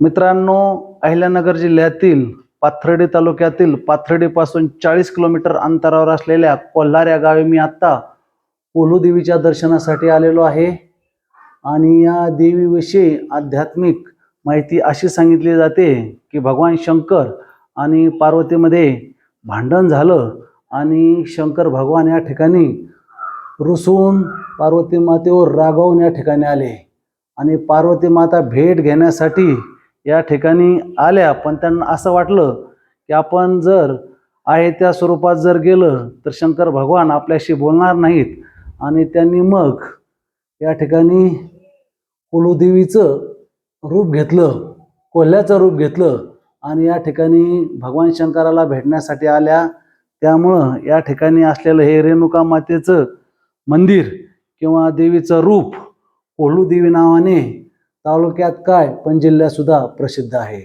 मित्रांनो अहिल्यानगर जिल्ह्यातील पाथर्डी तालुक्यातील पाथर्डीपासून चाळीस किलोमीटर अंतरावर असलेल्या कोल्हार या गावी मी आत्ता कोलूदेवीच्या दर्शनासाठी आलेलो आहे. आणि या देवीविषयी आध्यात्मिक माहिती अशी सांगितली जाते की भगवान शंकर आणि पार्वतीमध्ये भांडण झालं आणि शंकर भगवान या ठिकाणी रुसून पार्वती मातेवर रागवून या ठिकाणी आले. आणि पार्वती माता भेट घेण्यासाठी या ठिकाणी आल्या पण त्यांना असं वाटलं की आपण जर आहे त्या स्वरूपात जर गेलं तर शंकर भगवान आपल्याशी बोलणार नाहीत. आणि त्यांनी मग या ठिकाणी कुलुदेवीचं रूप घेतलं कोल्ह्याचं रूप घेतलं आणि या ठिकाणी भगवान शंकराला भेटण्यासाठी आल्या. त्यामुळं या ठिकाणी असलेलं हे रेणुका मातेचं मंदिर किंवा देवीचं रूप कोल्हूदेवी नावाने तालुक्यात काय? पण जिल्ह्यात सुद्धा प्रसिद्ध आहे.